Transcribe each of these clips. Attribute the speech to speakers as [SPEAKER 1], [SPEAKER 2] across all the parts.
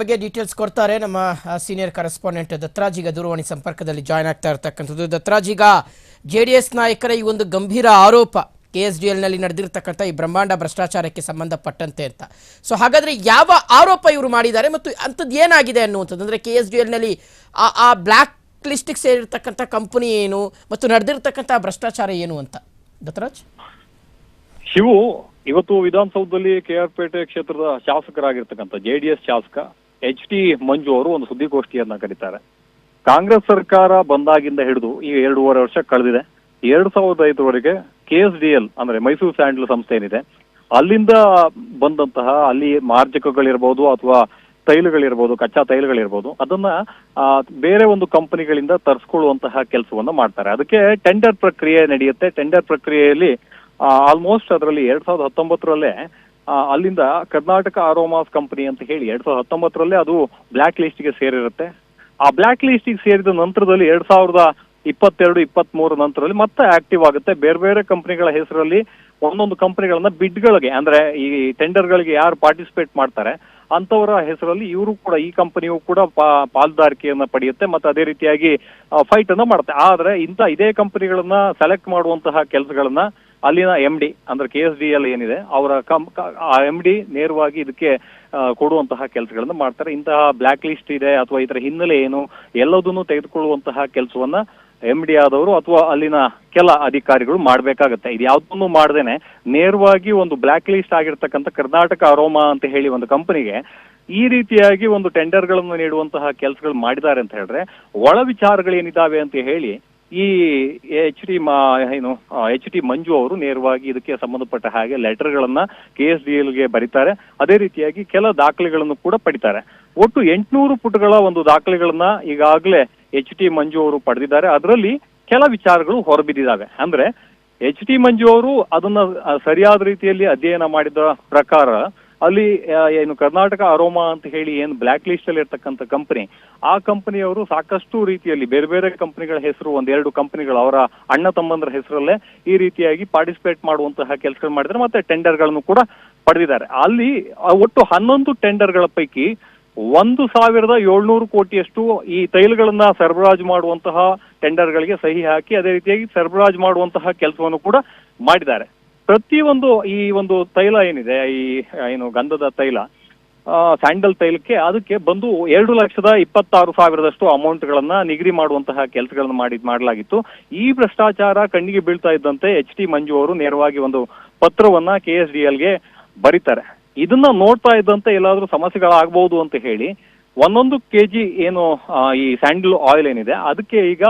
[SPEAKER 1] ಬಗ್ಗೆ ಡೀಟೇಲ್ಸ್ ಕೊಡ್ತಾರೆ ನಮ್ಮ ಸೀನಿಯರ್ ಕರೆಸ್ಪಾಂಡೆಂಟ್ ದತ್ತರಾಜ್ ಈಗ ದೂರವಾಣಿ ಸಂಪರ್ಕದಲ್ಲಿ ಜಾಯ್ನ್ ಆಗ್ತಾ ಇರ್ತಕ್ಕಂಥದ್ದು. ದತ್ತರಾಜ್ ಈಗ ಜೆ ಡಿ ಎಸ್ ನಾಯಕರ ಈ ಒಂದು ಗಂಭೀರ ಆರೋಪ ಕೆ ಎಸ್ ಡಿ ಎಲ್ನಲ್ಲಿ ನಡೆದಿರ್ತಕ್ಕಂಥ ಈ ಬ್ರಹ್ಮಾಂಡ ಭ್ರಷ್ಟಾಚಾರಕ್ಕೆ ಸಂಬಂಧಪಟ್ಟಂತೆ ಅಂತ. ಸೊ ಹಾಗಾದ್ರೆ ಯಾವ ಆರೋಪ ಇವರು ಮಾಡಿದ್ದಾರೆ ಮತ್ತು ಅಂಥದ್ದು ಏನಾಗಿದೆ ಅನ್ನುವಂಥದ್ದು? ಅಂದರೆ ಕೆ ಎಸ್ ಡಿ ಎಲ್ನಲ್ಲಿ ಆ ಬ್ಲ್ಯಾಕ್ ಲಿಸ್ಟಿಗೆ ಸೇರಿರ್ತಕ್ಕಂಥ ಕಂಪನಿ ಏನು ಮತ್ತು ನಡೆದಿರ್ತಕ್ಕಂಥ ಭ್ರಷ್ಟಾಚಾರ ಏನು ಅಂತ? ದತ್ತರಾಜ್
[SPEAKER 2] ಶಿವು, ಇವತ್ತು ವಿಧಾನಸೌಧದಲ್ಲಿ ಕೆ ಆರ್ ಪೇಟೆ ಕ್ಷೇತ್ರದ ಶಾಸಕರಾಗಿರ್ತಕ್ಕಂಥ ಜೆ ಡಿ ಎಸ್ ಶಾಸಕ ಎಚ್ ಟಿ ಮಂಜು ಅವರು ಒಂದು ಸುದ್ದಿಗೋಷ್ಠಿಯನ್ನ ಕರೀತಾರೆ. ಕಾಂಗ್ರೆಸ್ ಸರ್ಕಾರ ಬಂದಾಗಿಂದ ಹಿಡಿದು ಈಗ ಎರಡೂವರೆ ವರ್ಷ ಕಳೆದಿದೆ. ಎರಡ್ ಸಾವಿರದ ಐದರವರೆಗೆ ಕೆ ಎಸ್ ಡಿ ಎಲ್ ಅಂದ್ರೆ ಮೈಸೂರು ಸ್ಯಾಂಡಲ್ ಸಂಸ್ಥೆ ಏನಿದೆ, ಅಲ್ಲಿಂದ ಬಂದಂತಹ ಅಲ್ಲಿ ಮಾರ್ಜಕಗಳಿರ್ಬೋದು ಅಥವಾ ತೈಲಗಳಿರ್ಬೋದು, ಕಚ್ಚಾ ತೈಲಗಳಿರ್ಬೋದು, ಅದನ್ನ ಬೇರೆ ಒಂದು ಕಂಪನಿಗಳಿಂದ ತರಿಸ್ಕೊಳ್ಳುವಂತಹ ಕೆಲಸವನ್ನ ಮಾಡ್ತಾರೆ. ಅದಕ್ಕೆ ಟೆಂಡರ್ ಪ್ರಕ್ರಿಯೆ ನಡೆಯುತ್ತೆ. ಟೆಂಡರ್ ಪ್ರಕ್ರಿಯೆಯಲ್ಲಿ ಆಲ್ಮೋಸ್ಟ್ ಅದರಲ್ಲಿ ಎರಡ್ ಸಾವಿರದ ಹತ್ತೊಂಬತ್ತರಲ್ಲೇ ಅಲ್ಲಿಂದ ಕರ್ನಾಟಕ ಆರೋಮಾಸ್ ಕಂಪನಿ ಅಂತ ಹೇಳಿ ಎರಡ್ ಸಾವಿರದ ಹತ್ತೊಂಬತ್ತರಲ್ಲೇ ಅದು ಬ್ಲ್ಯಾಕ್ ಲಿಸ್ಟ್ಗೆ ಸೇರಿರುತ್ತೆ. ಆ ಬ್ಲ್ಯಾಕ್ ಲಿಸ್ಟಿಗೆ ಸೇರಿದ ನಂತರದಲ್ಲಿ ಎರಡ್ ಸಾವಿರದ ಇಪ್ಪತ್ತೆರಡು ಇಪ್ಪತ್ತ್ ಮೂರು ನಂತರದಲ್ಲಿ ಮತ್ತೆ ಆಕ್ಟಿವ್ ಆಗುತ್ತೆ. ಬೇರೆ ಬೇರೆ ಕಂಪನಿಗಳ ಹೆಸರಲ್ಲಿ ಒಂದೊಂದು ಕಂಪನಿಗಳನ್ನ ಬಿಡ್ಗಳಿಗೆ, ಅಂದ್ರೆ ಈ ಟೆಂಡರ್ಗಳಿಗೆ ಯಾರು ಪಾರ್ಟಿಸಿಪೇಟ್ ಮಾಡ್ತಾರೆ ಅಂತವರ ಹೆಸರಲ್ಲಿ ಇವರು ಕೂಡ, ಈ ಕಂಪನಿಯು ಕೂಡ ಪಾಲ್ದಾರಿಕೆಯನ್ನ ಪಡೆಯುತ್ತೆ, ಮತ್ತೆ ಅದೇ ರೀತಿಯಾಗಿ ಫೈಟ್ ಅನ್ನ ಮಾಡುತ್ತೆ. ಆದ್ರೆ ಇಂಥ ಇದೇ ಕಂಪನಿಗಳನ್ನ ಸೆಲೆಕ್ಟ್ ಮಾಡುವಂತಹ ಕೆಲಸಗಳನ್ನ ಅಲ್ಲಿನ ಎಂ ಡಿ ಅಂದ್ರೆ ಕೆ ಎಸ್ ಡಿ ಎಲ್ ಏನಿದೆ, ಅವರ ಕಂ ಆ ಎಂ ಡಿ ನೇರವಾಗಿ ಇದಕ್ಕೆ ಕೊಡುವಂತಹ ಕೆಲಸಗಳನ್ನು ಮಾಡ್ತಾರೆ. ಇಂತಹ ಬ್ಲ್ಯಾಕ್ ಲಿಸ್ಟ್ ಇದೆ ಅಥವಾ ಇದರ ಹಿನ್ನೆಲೆ ಏನು, ಎಲ್ಲದನ್ನು ತೆಗೆದುಕೊಳ್ಳುವಂತಹ ಕೆಲಸವನ್ನ ಎಂ ಡಿ ಆದವರು ಅಥವಾ ಅಲ್ಲಿನ ಕೆಲ ಅಧಿಕಾರಿಗಳು ಮಾಡಬೇಕಾಗುತ್ತೆ. ಇದು ಯಾವ್ದನ್ನು ಮಾಡ್ದೇನೆ, ನೇರವಾಗಿ ಒಂದು ಬ್ಲ್ಯಾಕ್ ಲಿಸ್ಟ್ ಆಗಿರ್ತಕ್ಕಂಥ ಕರ್ನಾಟಕ ಅರೋಮಾ ಅಂತ ಹೇಳಿ ಒಂದು ಕಂಪನಿಗೆ ಈ ರೀತಿಯಾಗಿ ಒಂದು ಟೆಂಡರ್ಗಳನ್ನು ನೀಡುವಂತಹ ಕೆಲಸಗಳು ಮಾಡಿದ್ದಾರೆ ಅಂತ ಹೇಳಿದ್ರೆ, ಒಳ ವಿಚಾರಗಳೇನಿದ್ದಾವೆ ಅಂತ ಹೇಳಿ ಈ ಎಚ್ ಡಿ ಮಾ, ಏನು ಎಚ್ ಡಿ ಮಂಜು ಅವರು ನೇರವಾಗಿ ಇದಕ್ಕೆ ಸಂಬಂಧಪಟ್ಟ ಹಾಗೆ ಲೆಟರ್ಗಳನ್ನ ಕೆ ಎಸ್ ಡಿ ಎಲ್ಗೆ ಬರೀತಾರೆ. ಅದೇ ರೀತಿಯಾಗಿ ಕೆಲ ದಾಖಲೆಗಳನ್ನು ಕೂಡ ಪಡಿತಾರೆ. ಒಟ್ಟು ಎಂಟುನೂರು ಪುಟಗಳ ಒಂದು ದಾಖಲೆಗಳನ್ನ ಈಗಾಗಲೇ ಎಚ್ ಟಿ ಮಂಜು ಅವರು ಪಡೆದಿದ್ದಾರೆ. ಅದರಲ್ಲಿ ಕೆಲ ವಿಚಾರಗಳು ಹೊರಬಿದ್ದಿದ್ದಾವೆ. ಅಂದ್ರೆ ಎಚ್ ಡಿ ಮಂಜು ಅವರು ಅದನ್ನ ಸರಿಯಾದ ರೀತಿಯಲ್ಲಿ ಅಧ್ಯಯನ ಮಾಡಿದ ಪ್ರಕಾರ ಅಲ್ಲಿ ಏನು ಕರ್ನಾಟಕ ಅರೋಮಾ ಅಂತ ಹೇಳಿ ಏನು ಬ್ಲ್ಯಾಕ್ ಲಿಸ್ಟ್ ಅಲ್ಲಿ ಇರ್ತಕ್ಕಂಥ ಕಂಪನಿ ಆ ಕಂಪನಿಯವರು ಸಾಕಷ್ಟು ರೀತಿಯಲ್ಲಿ ಬೇರೆ ಬೇರೆ ಕಂಪನಿಗಳ ಹೆಸರು, ಒಂದೆರಡು ಕಂಪನಿಗಳು ಅವರ ಅಣ್ಣ ತಮ್ಮಂದ್ರ ಹೆಸರಲ್ಲೇ ಈ ರೀತಿಯಾಗಿ ಪಾರ್ಟಿಸಿಪೇಟ್ ಮಾಡುವಂತಹ ಕೆಲಸಗಳು ಮಾಡಿದ್ದಾರೆ. ಮತ್ತೆ ಟೆಂಡರ್ಗಳನ್ನು ಕೂಡ ಪಡೆದಿದ್ದಾರೆ. ಅಲ್ಲಿ ಒಟ್ಟು ಹನ್ನೊಂದು ಟೆಂಡರ್ಗಳ ಪೈಕಿ ಒಂದು ಸಾವಿರದ ಏಳ್ನೂರು ಕೋಟಿಯಷ್ಟು ಈ ತೈಲಗಳನ್ನ ಸರಬರಾಜು ಮಾಡುವಂತಹ ಟೆಂಡರ್ಗಳಿಗೆ ಸಹಿ ಹಾಕಿ, ಅದೇ ರೀತಿಯಾಗಿ ಸರಬರಾಜು ಮಾಡುವಂತಹ ಕೆಲಸವನ್ನು ಕೂಡ ಮಾಡಿದ್ದಾರೆ. ಪ್ರತಿಯೊಂದು ಈ ಒಂದು ತೈಲ ಏನಿದೆ, ಈ ಏನು ಗಂಧದ ತೈಲ ಸ್ಯಾಂಡಲ್ ತೈಲಕ್ಕೆ ಅದಕ್ಕೆ ಬಂದು ಎರಡು ಲಕ್ಷದ ಇಪ್ಪತ್ತಾರು ಸಾವಿರದಷ್ಟು ಅಮೌಂಟ್ಗಳನ್ನ ನಿಗದಿ ಮಾಡುವಂತಹ ಕೆಲಸಗಳನ್ನು ಮಾಡಿ, ಮಾಡಲಾಗಿತ್ತು. ಈ ಭ್ರಷ್ಟಾಚಾರ ಕಣ್ಣಿಗೆ ಬೀಳ್ತಾ ಇದ್ದಂತೆ ಎಚ್ ಟಿ ಮಂಜು ಅವರು ನೇರವಾಗಿ ಒಂದು ಪತ್ರವನ್ನ ಕೆ ಎಸ್ ಡಿ ಎಲ್ಗೆ ಬರೀತಾರೆ. ಇದನ್ನ ನೋಡ್ತಾ ಇದ್ದಂತೆ ಎಲ್ಲಾದ್ರೂ ಸಮಸ್ಯೆಗಳಾಗಬಹುದು ಅಂತ ಹೇಳಿ, ಒಂದೊಂದು ಕೆಜಿ ಏನು ಈ ಸ್ಯಾಂಡಲ್ ಆಯಿಲ್ ಏನಿದೆ, ಅದಕ್ಕೆ ಈಗ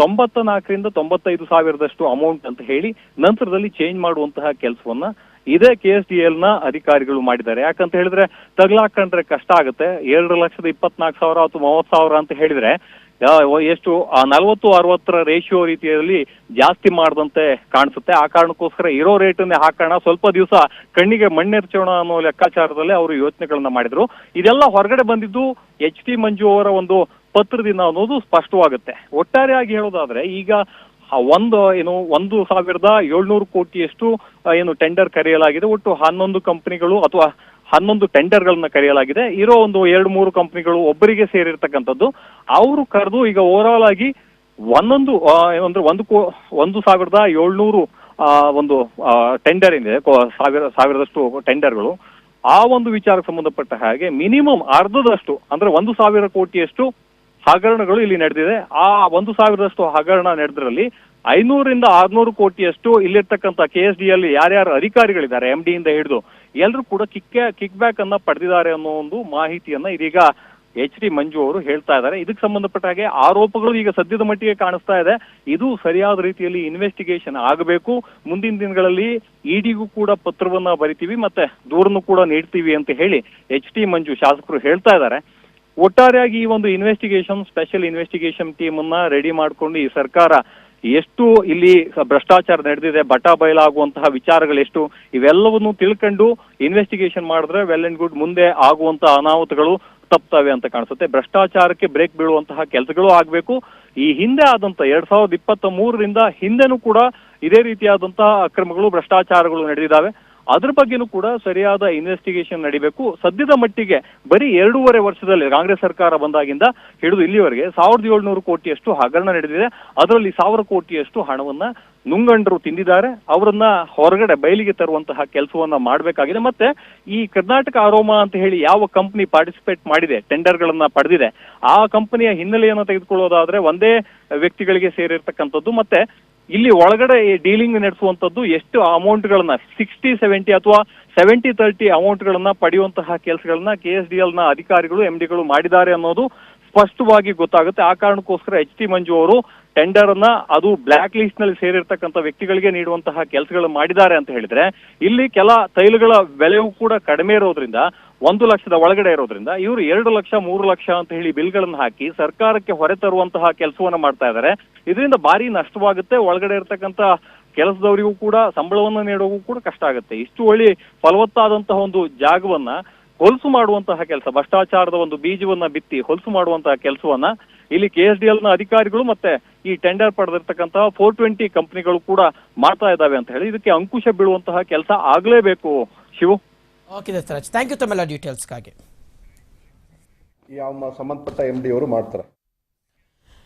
[SPEAKER 2] ತೊಂಬತ್ತ ನಾಲ್ಕರಿಂದ ತೊಂಬತ್ತೈದು ಸಾವಿರದಷ್ಟು ಅಮೌಂಟ್ ಅಂತ ಹೇಳಿ ನಂತರದಲ್ಲಿ ಚೇಂಜ್ ಮಾಡುವಂತಹ ಕೆಲಸವನ್ನ ಇದೇ ಕೆ ಎಸ್ ಡಿ ಎಲ್ನ ಅಧಿಕಾರಿಗಳು ಮಾಡಿದ್ದಾರೆ. ಯಾಕಂತ ಹೇಳಿದ್ರೆ ತಗ್ಲಾಕೊಂಡ್ರೆ ಕಷ್ಟ ಆಗುತ್ತೆ. ಎರಡು ಲಕ್ಷದ ಇಪ್ಪತ್ನಾಲ್ಕು ಸಾವಿರ ಅಥವಾ ಮೂವತ್ತು ಸಾವಿರ ಅಂತ ಹೇಳಿದ್ರೆ ಎಷ್ಟು ನಲವತ್ತು, ಅರವತ್ತರ ರೇಷಿಯೋ ರೀತಿಯಲ್ಲಿ ಜಾಸ್ತಿ ಮಾಡದಂತೆ ಕಾಣಿಸುತ್ತೆ. ಆ ಕಾರಣಕ್ಕೋಸ್ಕರ ಇರೋ ರೇಟನ್ನೇ ಹಾಕೋಣ. ಸ್ವಲ್ಪ ದಿವಸ ಕಣ್ಣಿಗೆ ಮಣ್ಣೆರ್ಚೋಣ ಅನ್ನೋ ಲೆಕ್ಕಾಚಾರದಲ್ಲಿ ಅವರು ಯೋಚನೆಗಳನ್ನ ಮಾಡಿದ್ರು. ಇದೆಲ್ಲ ಹೊರಗಡೆ ಬಂದಿದ್ದು ಎಚ್ ಟಿ ಮಂಜು ಅವರ ಒಂದು ಪತ್ರದಿಂದ ಅನ್ನೋದು ಸ್ಪಷ್ಟವಾಗುತ್ತೆ. ಒಟ್ಟಾರೆಯಾಗಿ ಹೇಳೋದಾದ್ರೆ, ಈಗ ಒಂದು, ಏನು, ಒಂದು ಸಾವಿರದ ಏಳ್ನೂರು ಕೋಟಿಯಷ್ಟು ಏನು ಟೆಂಡರ್ ಕರೆಯಲಾಗಿದೆ. ಒಟ್ಟು ಹನ್ನೊಂದು ಕಂಪನಿಗಳು ಅಥವಾ ಹನ್ನೊಂದು ಟೆಂಡರ್ಗಳನ್ನ ಕರೆಯಲಾಗಿದೆ. ಇರೋ ಒಂದು ಎರಡು, ಮೂರು ಕಂಪನಿಗಳು ಒಬ್ಬರಿಗೆ ಸೇರಿರ್ತಕ್ಕಂಥದ್ದು. ಅವರು ಕರೆದು ಈಗ ಓವರ್ ಆಲ್ ಆಗಿ ಒಂದೊಂದು ಅಂದ್ರೆ ಒಂದು ಒಂದು ಸಾವಿರದ ಏಳ್ನೂರು ಒಂದು ಟೆಂಡರ್ ಏನಿದೆ ಸಾವಿರ, ಸಾವಿರದಷ್ಟು ಟೆಂಡರ್ಗಳು. ಆ ಒಂದು ವಿಚಾರಕ್ಕೆ ಸಂಬಂಧಪಟ್ಟ ಹಾಗೆ ಮಿನಿಮಮ್ ಅರ್ಧದಷ್ಟು, ಅಂದ್ರೆ ಒಂದು ಸಾವಿರ ಕೋಟಿಯಷ್ಟು ಹಗರಣಗಳು ಇಲ್ಲಿ ನಡೆದಿದೆ. ಆ ಒಂದು ಸಾವಿರದಷ್ಟು ಹಗರಣ ನಡೆದ್ರಲ್ಲಿ ಐನೂರಿಂದ ಆರ್ನೂರು ಕೋಟಿಯಷ್ಟು ಇಲ್ಲಿರ್ತಕ್ಕಂಥ ಕೆ ಎಸ್ ಡಿ ಅಲ್ಲಿ ಯಾರ್ಯಾರು ಅಧಿಕಾರಿಗಳಿದ್ದಾರೆ ಎಂ ಡಿ ಇಂದ ಹಿಡಿದು ಎಲ್ಲರೂ ಕೂಡ ಕಿಕ್ ಕಿಕ್ ಬ್ಯಾಕ್ ಅನ್ನ ಪಡೆದಿದ್ದಾರೆ ಅನ್ನೋ ಒಂದು ಮಾಹಿತಿಯನ್ನ ಇದೀಗ ಎಚ್ ಡಿ ಮಂಜು ಅವರು ಹೇಳ್ತಾ ಇದ್ದಾರೆ. ಇದಕ್ಕೆ ಸಂಬಂಧಪಟ್ಟ ಹಾಗೆ ಆರೋಪಗಳು ಈಗ ಸದ್ಯದ ಮಟ್ಟಿಗೆ ಕಾಣಿಸ್ತಾ ಇದೆ. ಇದು ಸರಿಯಾದ ರೀತಿಯಲ್ಲಿ ಇನ್ವೆಸ್ಟಿಗೇಷನ್ ಆಗಬೇಕು. ಮುಂದಿನ ದಿನಗಳಲ್ಲಿ ಇಡಿಗೂ ಕೂಡ ಪತ್ರವನ್ನ ಬರಿತೀವಿ ಮತ್ತೆ ದೂರನ್ನು ಕೂಡ ನೀಡ್ತೀವಿ ಅಂತ ಹೇಳಿ ಎಚ್ ಟಿ ಮಂಜು ಶಾಸಕರು ಹೇಳ್ತಾ ಇದ್ದಾರೆ. ಒಟ್ಟಾರೆಯಾಗಿ ಈ ಒಂದು ಇನ್ವೆಸ್ಟಿಗೇಷನ್ ಸ್ಪೆಷಲ್ ಇನ್ವೆಸ್ಟಿಗೇಷನ್ ಟೀಮ್ ಅನ್ನ ರೆಡಿ ಮಾಡಿಕೊಂಡು ಈ ಸರ್ಕಾರ ಎಷ್ಟು ಇಲ್ಲಿ ಭ್ರಷ್ಟಾಚಾರ ನಡೆದಿದೆ ಬಟಾ ಬಯಲಾಗುವಂತಹ ವಿಚಾರಗಳು ಎಷ್ಟು ಇವೆಲ್ಲವನ್ನು ತಿಳ್ಕೊಂಡು ಇನ್ವೆಸ್ಟಿಗೇಷನ್ ಮಾಡಿದ್ರೆ ವೆಲ್ ಅಂಡ್ ಗುಡ್ ಮುಂದೆ ಆಗುವಂತಹ ಅನಾಹುತಗಳು ತಪ್ತವೆ ಅಂತ ಕಾಣಿಸುತ್ತೆ. ಭ್ರಷ್ಟಾಚಾರಕ್ಕೆ ಬ್ರೇಕ್ ಬೀಳುವಂತಹ ಕೆಲಸಗಳು ಆಗಬೇಕು. ಈ ಹಿಂದೆ ಆದಂತ ಎರಡ್ ಸಾವಿರದ ಇಪ್ಪತ್ತ ಮೂರರಿಂದ ಹಿಂದೆನೂ ಕೂಡ ಇದೇ ರೀತಿಯಾದಂತಹ ಅಕ್ರಮಗಳು, ಭ್ರಷ್ಟಾಚಾರಗಳು ನಡೆದಿದ್ದಾವೆ. ಅದ್ರ ಬಗ್ಗೆನೂ ಕೂಡ ಸರಿಯಾದ ಇನ್ವೆಸ್ಟಿಗೇಷನ್ ನಡಿಬೇಕು. ಸದ್ಯದ ಮಟ್ಟಿಗೆ ಬರೀ ಎರಡೂವರೆ ವರ್ಷದಲ್ಲಿ ಕಾಂಗ್ರೆಸ್ ಸರ್ಕಾರ ಬಂದಾಗಿಂದ ಹಿಡಿದು ಇಲ್ಲಿವರೆಗೆ ಸಾವಿರದ ಏಳ್ನೂರು ಕೋಟಿಯಷ್ಟು ಹಗರಣ ನಡೆದಿದೆ. ಅದರಲ್ಲಿ ಸಾವಿರ ಕೋಟಿಯಷ್ಟು ಹಣವನ್ನ ನುಂಗಂಡರು ತಿಂದಿದ್ದಾರೆ. ಅವರನ್ನ ಹೊರಗಡೆ ಬಯಲಿಗೆ ತರುವಂತಹ ಕೆಲಸವನ್ನ ಮಾಡಬೇಕಾಗಿದೆ. ಮತ್ತೆ ಈ ಕರ್ನಾಟಕ ಆರೋಮ ಅಂತ ಹೇಳಿ ಯಾವ ಕಂಪನಿ ಪಾರ್ಟಿಸಿಪೇಟ್ ಮಾಡಿದೆ ಟೆಂಡರ್ ಗಳನ್ನ ಪಡೆದಿದೆ, ಆ ಕಂಪನಿಯ ಹಿನ್ನೆಲೆಯನ್ನು ತೆಗೆದುಕೊಳ್ಳೋದಾದ್ರೆ ಒಂದೇ ವ್ಯಕ್ತಿಗಳಿಗೆ ಸೇರಿರ್ತಕ್ಕಂಥದ್ದು. ಮತ್ತೆ ಇಲ್ಲಿ ಒಳಗಡೆ ಡೀಲಿಂಗ್ ನಡೆಸುವಂತದ್ದು ಎಷ್ಟು ಅಮೌಂಟ್ ಗಳನ್ನ ಸಿಕ್ಸ್ಟಿ ಸೆವೆಂಟಿ ಅಥವಾ ಸೆವೆಂಟಿ ತರ್ಟಿ ಅಮೌಂಟ್ ಗಳನ್ನ ಪಡೆಯುವಂತಹ ಕೆಲಸಗಳನ್ನ ಕೆ ಎಸ್ ಡಿ ಎಲ್ನ ಅಧಿಕಾರಿಗಳು ಎಂ ಡಿಗಳು ಮಾಡಿದ್ದಾರೆ ಅನ್ನೋದು ಸ್ಪಷ್ಟವಾಗಿ ಗೊತ್ತಾಗುತ್ತೆ. ಆ ಕಾರಣಕ್ಕೋಸ್ಕರ ಎಚ್ ಟಿ ಮಂಜು ಅವರು ಟೆಂಡರ್ ಅನ್ನ ಅದು ಬ್ಲಾಕ್ ಲಿಸ್ಟ್ನಲ್ಲಿ ಸೇರಿರ್ತಕ್ಕಂಥ ವ್ಯಕ್ತಿಗಳಿಗೆ ನೀಡುವಂತಹ ಕೆಲಸಗಳು ಮಾಡಿದ್ದಾರೆ ಅಂತ ಹೇಳಿದ್ರೆ, ಇಲ್ಲಿ ಕೆಲ ತೈಲಗಳ ಬೆಲೆಯೂ ಕೂಡ ಕಡಿಮೆ ಇರೋದ್ರಿಂದ ಒಂದು ಲಕ್ಷದ ಒಳಗಡೆ ಇರೋದ್ರಿಂದ ಇವರು ಎರಡು ಲಕ್ಷ, ಮೂರು ಲಕ್ಷ ಅಂತ ಹೇಳಿ ಬಿಲ್ಗಳನ್ನು ಹಾಕಿ ಸರ್ಕಾರಕ್ಕೆ ಹೊರೆ ತರುವಂತಹ ಕೆಲಸವನ್ನ ಮಾಡ್ತಾ ಇದ್ದಾರೆ ಇದರಿಂದ ಭಾರಿ ನಷ್ಟವಾಗುತ್ತೆ. ಒಳಗಡೆ ಇರತಕ್ಕಂತ ಕೆಲಸದವರಿಗೂ ಕೂಡ, ಸಂಬಳವನ್ನು ನೀಡೋಗೂ ಕೂಡ ಕಷ್ಟ ಆಗುತ್ತೆ. ಇಷ್ಟು ಒಳ್ಳೆ ಫಲವತ್ತಾದಂತಹ ಒಂದು ಜಾಗವನ್ನ ಹೊಲಸು ಮಾಡುವಂತಹ ಕೆಲಸ, ಭ್ರಷ್ಟಾಚಾರದ ಒಂದು ಬೀಜವನ್ನ ಬಿತ್ತಿ ಹೊಲಸು ಮಾಡುವಂತಹ ಕೆಲಸವನ್ನ ಇಲ್ಲಿ ಕೆ ಎಸ್ ಡಿ ಎಲ್ನ ಅಧಿಕಾರಿಗಳು ಮತ್ತೆ ಈ ಟೆಂಡರ್ ಪಡೆದಿರ್ತಕ್ಕಂತಹ ಫೋರ್ ಟ್ವೆಂಟಿ ಕಂಪನಿಗಳು ಕೂಡ ಮಾಡ್ತಾ ಇದ್ದಾವೆ ಅಂತ ಹೇಳಿ ಇದಕ್ಕೆ ಅಂಕುಶ ಬೀಳುವಂತಹ ಕೆಲಸ ಆಗ್ಲೇಬೇಕು. Shivu.
[SPEAKER 1] Okay Dasaraj thank you ತಮ್ಮೆಲ್ಲ ಡೀಟೇಲ್ಸ್ಗಾಗಿ
[SPEAKER 3] ಯಾವ ಸಂಬಂಧಪಟ್ಟ ಎಂ ಡಿ ಅವರು ಮಾಡ್ತಾರೆ.